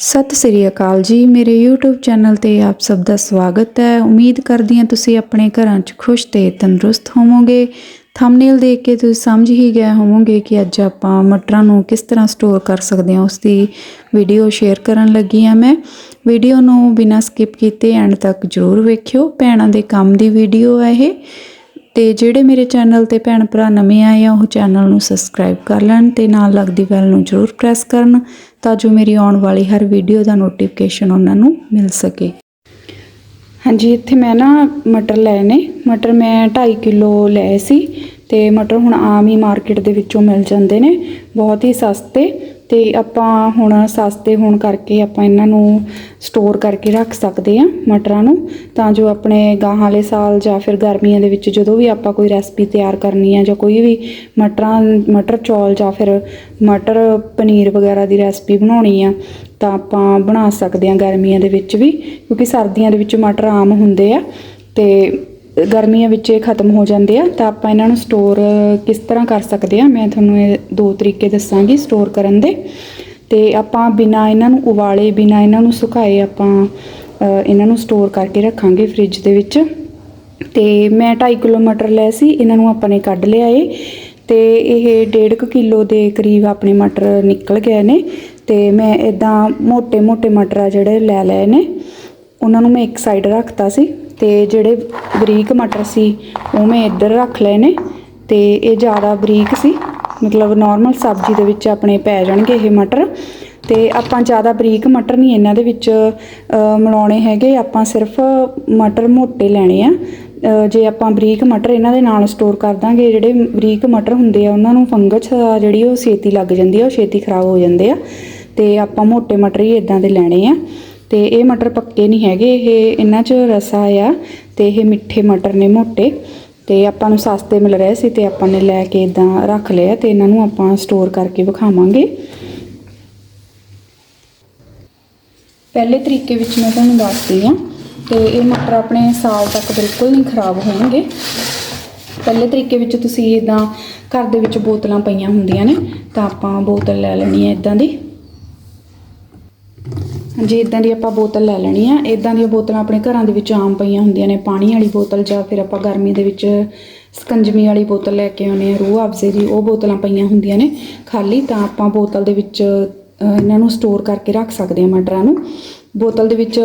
ਸਤਿ ਸ੍ਰੀ ਅਕਾਲ ਜੀ, ਮੇਰੇ YouTube channel ਤੇ ਆਪ ਸਭ ਦਾ ਸਵਾਗਤ ਹੈ। ਉਮੀਦ ਕਰਦੀ ਹਾਂ ਤੁਸੀਂ ਆਪਣੇ ਘਰਾਂ 'ਚ ਖੁਸ਼ ਤੇ ਤੰਦਰੁਸਤ ਹੋਵੋਗੇ। ਥੰਬਨੇਲ ਦੇਖ ਕੇ ਤੁਸੀਂ ਸਮਝ ਹੀ ਗਏ ਹੋਵੋਗੇ ਕਿ ਅੱਜ ਆਪਾਂ ਮਟਰਾਂ ਨੂੰ ਕਿਸ ਤਰ੍ਹਾਂ ਸਟੋਰ ਕਰ ਸਕਦੇ ਹਾਂ। ਉਸ ਦੀ ਵੀਡੀਓ ਸ਼ੇਅਰ ਕਰਨ ਲੱਗੀ ਹਾਂ ਮੈਂ। ਵੀਡੀਓ ਨੂੰ ਬਿਨਾਂ ਸਕਿਪ ਕੀਤੇ ਐਂਡ ਤੱਕ ਜ਼ਰੂਰ ਵੇਖਿਓ। ਭੈਣਾਂ ਦੇ ਕੰਮ ਦੀ ਵੀਡੀਓ ਹੈ ਇਹ। ਤੇ ਜਿਹੜੇ ਮੇਰੇ ਚੈਨਲ ਤੇ ਭੈਣ ਭਰਾ ਨਵੇਂ ਆਏ ਆ, ਉਹ ਚੈਨਲ ਨੂੰ ਸਬਸਕ੍ਰਾਈਬ ਕਰ ਲੈਣ ਤੇ ਨਾਲ ਲੱਗਦੀ ਬੈਲ ਨੂੰ ਜ਼ਰੂਰ ਪ੍ਰੈਸ ਕਰਨ ਤਾਂ ਜੋ ਮੇਰੀ ਆਉਣ ਵਾਲੀ ਹਰ ਵੀਡੀਓ ਦਾ ਨੋਟੀਫਿਕੇਸ਼ਨ ਉਹਨਾਂ ਨੂੰ ਮਿਲ ਸਕੇ। ਹਾਂਜੀ, ਇੱਥੇ ਮੈਂ ਨਾ ਮਟਰ ਲਏ ਨੇ। ਮਟਰ ਮੈਂ 2.5 ਕਿਲੋ ਲਏ ਸੀ ਤੇ ਮਟਰ ਹੁਣ ਆਮ ਹੀ ਮਾਰਕੀਟ ਦੇ ਵਿੱਚੋਂ ਮਿਲ ਜਾਂਦੇ ਨੇ। ਬਹੁਤ ਹੀ ਸਸਤੇ ਤੇ ਆਪਾਂ ਹੁਣ ਸਸਤੇ ਹੋਣ ਕਰਕੇ ਆਪਾਂ ਇਹਨਾਂ ਨੂੰ ਸਟੋਰ ਕਰਕੇ ਰੱਖ ਸਕਦੇ ਆ ਮਟਰਾਂ ਨੂੰ। ਤਾਂ ਜੋ ਆਪਣੇ ਗਾਹਾਂ ਵਾਲੇ ਸਾਲ ਜਾਂ ਫਿਰ ਗਰਮੀਆਂ ਦੇ ਵਿੱਚ ਜਦੋਂ ਵੀ ਆਪਾਂ ਕੋਈ ਰੈਸਪੀ ਤਿਆਰ ਕਰਨੀ ਆ ਜਾਂ ਕੋਈ ਵੀ ਮਟਰਾਂ, ਮਟਰ ਚੌਲ ਜਾਂ ਫਿਰ ਮਟਰ ਪਨੀਰ ਵਗੈਰਾ ਦੀ ਰੈਸਪੀ ਬਣਾਉਣੀ ਆ, ਤਾਂ ਆਪਾਂ ਬਣਾ ਸਕਦੇ ਆ ਗਰਮੀਆਂ ਦੇ ਵਿੱਚ ਵੀ। ਕਿਉਂਕਿ ਸਰਦੀਆਂ ਦੇ ਵਿੱਚ ਮਟਰ ਆਮ ਹੁੰਦੇ ਆ ਤੇ ਗਰਮੀਆਂ ਵਿੱਚ ਇਹ ਖਤਮ ਹੋ ਜਾਂਦੇ ਆ, ਤਾਂ ਆਪਾਂ ਇਹਨਾਂ ਨੂੰ ਸਟੋਰ ਕਿਸ ਤਰ੍ਹਾਂ ਕਰ ਸਕਦੇ ਆ? ਮੈਂ ਤੁਹਾਨੂੰ ਇਹ ਦੋ ਤਰੀਕੇ ਦੱਸਾਂਗੀ ਸਟੋਰ ਕਰਨ ਦੇ। ਤੇ ਆਪਾਂ ਬਿਨਾ ਇਹਨਾਂ ਨੂੰ ਉਬਾਲੇ, ਬਿਨਾ ਇਹਨਾਂ ਨੂੰ ਸੁਕਾਏ ਆਪਾਂ ਇਹਨਾਂ ਨੂੰ ਸਟੋਰ ਕਰਕੇ ਰੱਖਾਂਗੇ ਫ੍ਰਿਜ ਦੇ ਵਿੱਚ। ਤੇ ਮੈਂ 2.5 ਕਿਲੋ ਮਟਰ ਲਏ ਸੀ, ਇਹਨਾਂ ਨੂੰ ਆਪਾਂ ਨੇ ਕੱਢ ਲਿਆ ਏ ਤੇ ਇਹ 1.5 ਕਿਲੋ ਦੇ ਕਰੀਬ ਆਪਣੇ ਮਟਰ ਨਿਕਲ ਗਏ ਨੇ। ਤੇ ਮੈਂ ਇਦਾਂ ਮੋٹے ਮੋٹے ਮਟਰ ਆ ਜਿਹੜੇ ਲੈ ਲਏ ਨੇ। ਉਹਨਾਂ ਨੂੰ ਮੈਂ ਇੱਕ ਸਾਈਡ ਰੱਖਤਾ ਸੀ। ਤੇ ਜਿਹੜੇ ਬਰੀਕ ਮਟਰ ਸੀ, ਉਹ ਮੈਂ ਇੱਧਰ ਰੱਖ ਲਏ ਨੇ ਤੇ ਇਹ ਜ਼ਿਆਦਾ ਬਰੀਕ ਸੀ। ਮਤਲਬ ਨਾਰਮਲ ਸਬਜ਼ੀ ਦੇ ਵਿੱਚ ਆਪਣੇ ਪੈ ਜਾਣਗੇ ਇਹ ਮਟਰ। ਤੇ ਆਪਾਂ ਜ਼ਿਆਦਾ ਬਰੀਕ ਮਟਰ ਨਹੀਂ ਇਹਨਾਂ ਦੇ ਵਿੱਚ ਮਿਲਾਉਣੇ ਹੈਗੇ। ਆਪਾਂ ਸਿਰਫ ਮਟਰ ਮੋਟੇ ਲੈਣੇ ਆ। ਜੇ ਆਪਾਂ ਬਰੀਕ ਮਟਰ ਇਹਨਾਂ ਦੇ ਨਾਲ ਸਟੋਰ ਕਰ ਦਾਂਗੇ, ਜਿਹੜੇ ਬਰੀਕ ਮਟਰ ਹੁੰਦੇ ਆ, ਉਹਨਾਂ ਨੂੰ ਫੰਗਸ ਜਿਹੜੀ ਉਹ ਛੇਤੀ ਲੱਗ ਜਾਂਦੀ ਆ, ਉਹ ਛੇਤੀ ਖਰਾਬ ਹੋ ਜਾਂਦੇ ਆ। ਤੇ ਆਪਾਂ ਮੋਟੇ ਮਟਰ ਹੀ ਇਦਾਂ ਦੇ ਲੈਣੇ ਆ। ਤੇ ਇਹ ਮਟਰ ਪੱਕੇ ਨਹੀਂ ਹੈਗੇ, ਇਹ ਇਹਨਾਂ 'ਚ ਰਸਾ ਆ ਤੇ ਇਹ ਮਿੱਠੇ ਮਟਰ ਨੇ ਮੋਟੇ ਤੇ ਆਪਾਂ ਨੂੰ ਸਸਤੇ ਮਿਲ ਰਹੇ ਸੀ ਤੇ ਆਪਾਂ ਨੇ ਲੈ ਕੇ ਇਦਾਂ ਰੱਖ ਲਿਆ ਤੇ ਇਹਨਾਂ ਨੂੰ ਆਪਾਂ ਸਟੋਰ ਕਰਕੇ ਵਿਖਾਵਾਂਗੇ। ਪਹਿਲੇ ਤਰੀਕੇ ਵਿੱਚ ਮੈਂ ਤੁਹਾਨੂੰ ਦੱਸਦੀ ਹਾਂ ਤੇ ਇਹ ਮਟਰ ਆਪਣੇ ਸਾਲ ਤੱਕ ਬਿਲਕੁਲ ਨਹੀਂ ਖਰਾਬ ਹੋਣਗੇ। ਪਹਿਲੇ ਤਰੀਕੇ ਵਿੱਚ ਤੁਸੀਂ ਇਦਾਂ ਘਰ ਦੇ ਵਿੱਚ ਬੋਤਲਾਂ ਪਈਆਂ ਹੁੰਦੀਆਂ ਨੇ ਤਾਂ ਆਪਾਂ ਬੋਤਲ ਲੈ ਲੈਣੀ ਹੈ ਇਦਾਂ ਦੀ। ਹਾਂਜੀ ਇਦਾਂ ਦੀ ਆਪਾਂ ਬੋਤਲ ਲੈ ਲੈਣੀ ਆ। ਇਦਾਂ ਦੀਆਂ ਬੋਤਲਾਂ ਆਪਣੇ ਘਰਾਂ ਦੇ ਵਿੱਚ ਆਮ ਪਈਆਂ ਹੁੰਦੀਆਂ ਨੇ। ਪਾਣੀ ਵਾਲੀ ਬੋਤਲ ਜਾਂ ਫਿਰ ਆਪਾਂ ਗਰਮੀ ਦੇ ਵਿੱਚ ਸਕੰਜਮੀ ਵਾਲੀ ਬੋਤਲ ਲੈ ਕੇ ਆਉਨੇ ਆ, ਰੂਹ ਅਫਜ਼ੇ ਦੀ, ਉਹ ਬੋਤਲਾਂ ਪਈਆਂ ਹੁੰਦੀਆਂ ਨੇ। ਖਾਲੀ ਤਾਂ ਆਪਾਂ ਬੋਤਲ ਦੇ ਵਿੱਚ ਇਹਨਾਂ ਨੂੰ ਸਟੋਰ ਕਰਕੇ ਰੱਖ ਸਕਦੇ ਆ ਮਟਰਾਂ ਨੂੰ। ਬੋਤਲ ਦੇ ਵਿੱਚ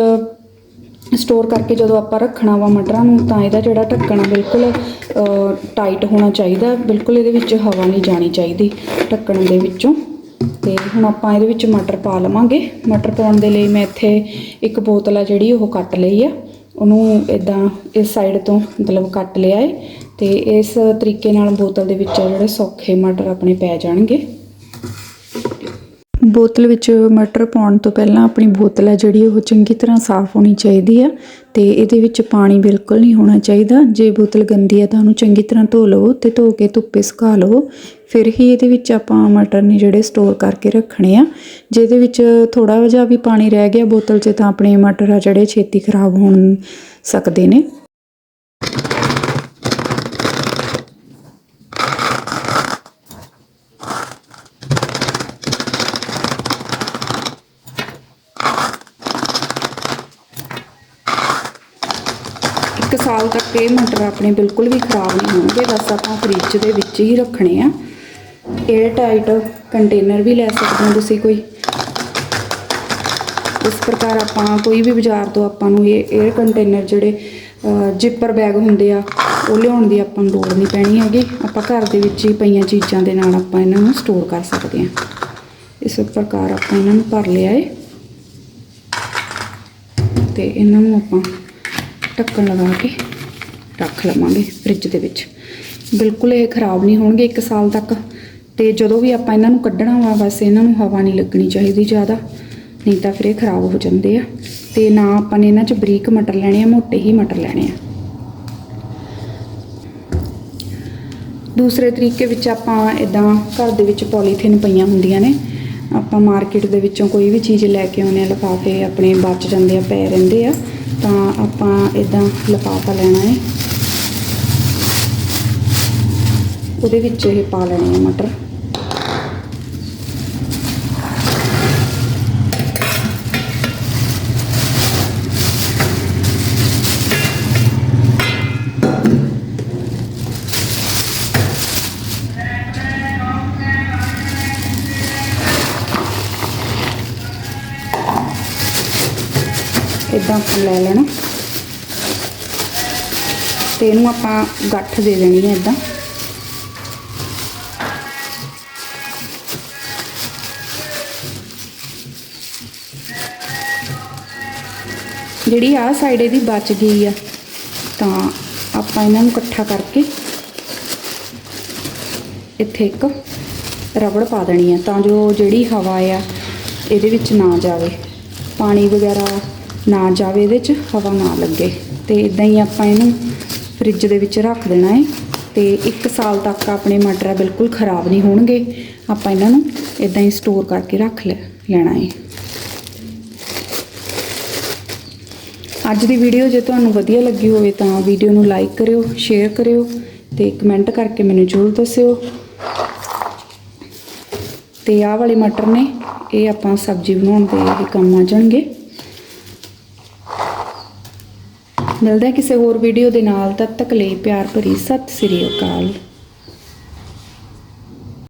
ਸਟੋਰ ਕਰਕੇ ਜਦੋਂ ਆਪਾਂ ਰੱਖਣਾ ਵਾ ਮਟਰਾਂ ਨੂੰ, ਤਾਂ ਇਹਦਾ ਜਿਹੜਾ ਢੱਕਣ ਬਿਲਕੁਲ ਟਾਈਟ ਹੋਣਾ ਚਾਹੀਦਾ। ਬਿਲਕੁਲ ਇਹਦੇ ਵਿੱਚ ਹਵਾ ਨਹੀਂ ਜਾਣੀ ਚਾਹੀਦੀ ਢੱਕਣ ਦੇ ਵਿੱਚੋਂ। ਤੇ ਹੁਣ ਆਪਾਂ ਇਹਦੇ ਵਿੱਚ ਮਟਰ ਪਾ ਲਵਾਂਗੇ। ਮਟਰ ਪਾਉਣ ਦੇ ਲਈ ਮੈਂ ਇੱਥੇ ਇੱਕ ਬੋਤਲ ਆ ਜਿਹੜੀ ਉਹ ਕੱਟ ਲਈ ਆ। ਉਹਨੂੰ ਇਦਾਂ ਇਸ ਸਾਈਡ ਤੋਂ ਮਤਲਬ ਕੱਟ ਲਿਆ ਏ। ਤੇ ਇਸ ਤਰੀਕੇ ਨਾਲ ਬੋਤਲ ਦੇ ਵਿੱਚ ਜਿਹੜੇ ਸੌਖੇ ਮਟਰ ਆਪਣੇ ਪੈ ਜਾਣਗੇ। ਬੋਤਲ ਵਿੱਚ ਮਟਰ ਪਾਉਣ ਤੋਂ ਪਹਿਲਾਂ ਆਪਣੀ ਬੋਤਲ ਹੈ ਜਿਹੜੀ, ਉਹ ਚੰਗੀ ਤਰ੍ਹਾਂ ਸਾਫ਼ ਹੋਣੀ ਚਾਹੀਦੀ ਆ ਤੇ ਇਹਦੇ ਵਿੱਚ ਪਾਣੀ ਬਿਲਕੁਲ ਨਹੀਂ ਹੋਣਾ ਚਾਹੀਦਾ। ਜੇ ਬੋਤਲ ਗੰਦੀ ਆ ਤਾਂ ਉਹਨੂੰ ਚੰਗੀ ਤਰ੍ਹਾਂ ਧੋ ਲਵੋ ਤੇ ਧੋ ਕੇ ਧੁੱਪੇ ਸੁਕਾ ਲਵੋ। ਫਿਰ ਹੀ ਇਹਦੇ ਵਿੱਚ ਆਪਾਂ ਮਟਰ ਨੇ ਜਿਹੜੇ ਸਟੋਰ ਕਰਕੇ ਰੱਖਣੇ ਆ, ਜਿਹਦੇ ਵਿੱਚ ਥੋੜਾ ਜਿਹਾ ਵੀ ਪਾਣੀ ਰਹਿ ਗਿਆ ਬੋਤਲ 'ਚ ਤਾਂ ਆਪਣੇ ਮਟਰ ਆ ਜਿਹੜੇ ਛੇਤੀ ਖਰਾਬ ਹੋਣ ਸਕਦੇ ਨੇ। ਇੱਕ ਸਾਲ ਤੱਕ ਇਹ ਮਟਰ ਆਪਣੇ ਬਿਲਕੁਲ ਵੀ ਖਰਾਬ ਨਹੀਂ ਹੋਣਗੇ, ਬਸ ਆਪਾਂ ਫ੍ਰਿਜ ਦੇ ਵਿੱਚ ਹੀ ਰੱਖਣੇ ਆ। 에ਅਰ ਟਾਈਟ ਕੰਟੇਨਰ ਵੀ ਲੈ ਸਕਦੇ ਹੋ ਤੁਸੀਂ ਕੋਈ। ਇਸ ਪ੍ਰਕਾਰ ਆਪਾਂ ਕੋਈ ਵੀ ਬਾਜ਼ਾਰ ਤੋਂ ਆਪਾਂ ਨੂੰ ਇਹ 에ਅਰ ਕੰਟੇਨਰ ਜਿਹੜੇ ਜਿੱਪਰ ਬੈਗ ਹੁੰਦੇ ਆ, ਉਹ ਲਿਆਉਣ ਦੀ ਆਪਾਂ ਨੂੰ ਲੋੜ ਨਹੀਂ ਪੈਣੀ ਹੈਗੀ। ਆਪਾਂ ਘਰ ਦੇ ਵਿੱਚ ਹੀ ਪਈਆਂ ਚੀਜ਼ਾਂ ਦੇ ਨਾਲ ਆਪਾਂ ਇਹਨਾਂ ਨੂੰ ਸਟੋਰ ਕਰ ਸਕਦੇ ਹਾਂ। ਇਸ ਪ੍ਰਕਾਰ ਆਪਾਂ ਇਹਨਾਂ ਨੂੰ ਭਰ ਲਿਆ ਏ। ਤੇ ਇਹਨਾਂ ਨੂੰ ਆਪਾਂ ਢੱਕਣ ਲਗਾ ਕੇ ਰੱਖ ਲਵਾਂਗੇ ਫ੍ਰਿਜ ਦੇ ਵਿੱਚ। ਬਿਲਕੁਲ ਇਹ ਖਰਾਬ ਨਹੀਂ ਹੋਣਗੇ 1 ਸਾਲ ਤੱਕ। ਤੇ ਜਦੋਂ ਵੀ ਆਪਾਂ ਇਹਨਾਂ ਨੂੰ ਕੱਢਣਾ ਵਾ, ਬਸ ਇਹਨਾਂ ਨੂੰ ਹਵਾ ਨਹੀਂ ਲੱਗਣੀ ਚਾਹੀਦੀ ਜ਼ਿਆਦਾ। ਨਹੀਂ ਤਾਂ ਫਿਰ ਇਹ ਖਰਾਬ ਹੋ ਜਾਂਦੇ ਆ। ਤੇ ਨਾ ਆਪਾਂ ਨੇ ਇਹਨਾਂ 'ਚ ਬਰੀਕ ਮਟਰ ਲੈਣੇ ਆ, ਮੋਟੇ ਹੀ ਮਟਰ ਲੈਣੇ ਆ। ਦੂਸਰੇ ਤਰੀਕੇ ਵਿੱਚ ਆਪਾਂ ਇਦਾਂ ਘਰ ਦੇ ਵਿੱਚ ਪੋਲੀਥੀਨ ਪਈਆਂ ਹੁੰਦੀਆਂ ਨੇ। ਆਪਾਂ ਮਾਰਕੀਟ ਦੇ ਵਿੱਚੋਂ ਕੋਈ ਵੀ ਚੀਜ਼ ਲੈ ਕੇ ਆਉਂਦੇ ਆ, ਲਿਫਾਫੇ ਆਪਣੇ ਬਚ ਜਾਂਦੇ ਆ, ਪੈ ਰਹਿੰਦੇ ਆ। ਤਾਂ ਆਪਾਂ ਇਦਾਂ ਲਿਫਾਫਾ ਲੈਣਾ ਹੈ ਉਹਦੇ ਵਿੱਚ ਇਹ ਪਾ ਲੈਣੇ ਆ ਮਟਰ। ਇਦਾਂ ਆਪਾਂ ਲੈ ਲੈਣਾ। ਤੇ ਇਹਨੂੰ ਆਪਾਂ ਗੱਠ ਦੇ ਦੇਣੀ ਹੈ ਇਦਾਂ ਜਿਹੜੀ ਆਹ ਸਾਈਡ ਇਹਦੀ ਬਚ ਗਈ ਆ, ਤਾਂ ਆਪਾਂ ਇਹਨਾਂ ਨੂੰ ਇਕੱਠਾ ਕਰਕੇ ਇੱਥੇ ਇੱਕ ਰਬੜ ਪਾ ਦੇਣੀ ਆ, ਤਾਂ ਜੋ ਜਿਹੜੀ ਹਵਾ ਆ, ਇਹਦੇ ਵਿੱਚ ਨਾ ਜਾਵੇ। ਪਾਣੀ ਵਗੈਰਾ ਨਾ ਜਾਵੇ ਇਹਦੇ 'ਚ, ਹਵਾ ਨਾ ਲੱਗੇ। ਤੇ ਇਦਾਂ ਹੀ ਆਪਾਂ ਇਹਨੂੰ ਫ੍ਰਿਜ ਦੇ ਵਿੱਚ ਰੱਖ ਦੇਣਾ ਹੈ ਤੇ 1 ਸਾਲ ਤੱਕ ਆਪਣੇ ਮਟਰ ਬਿਲਕੁਲ ਖਰਾਬ ਨਹੀਂ ਹੋਣਗੇ। ਆਪਾਂ ਇਹਨਾਂ ਨੂੰ ਇਦਾਂ ਹੀ ਸਟੋਰ ਕਰਕੇ ਰੱਖ ਲੈ, ਲੈਣਾ ਹੈ ਅੱਜ ਦੀ ਵੀਡੀਓ ਜੇ ਤੁਹਾਨੂੰ ਵਧੀਆ ਲੱਗੀ ਹੋਵੇ ਤਾਂ ਵੀਡੀਓ ਨੂੰ ਲਾਈਕ ਕਰਿਓ ਸ਼ੇਅਰ ਕਰਿਓ ਤੇ ਕਮੈਂਟ ਕਰਕੇ ਮੈਨੂੰ ਜ਼ਰੂਰ ਦੱਸਿਓ। ਤੇ ਆਹ ਵਾਲੇ ਮਟਰ ਨੇ, ਇਹ ਆਪਾਂ ਸਬਜ਼ੀ ਬਣਾਉਣ ਦੇ ਵੀ ਕੰਮ ਆ ਜਾਣਗੇ। ਮਿਲਦਾ ਕਿਸੇ ਹੋਰ ਵੀਡੀਓ ਦੇ ਨਾਲ ਤਦ ਤੱਕ ਲਈ ਪਿਆਰ ਭਰੀ ਸਤਿ ਸ੍ਰੀ ਅਕਾਲ।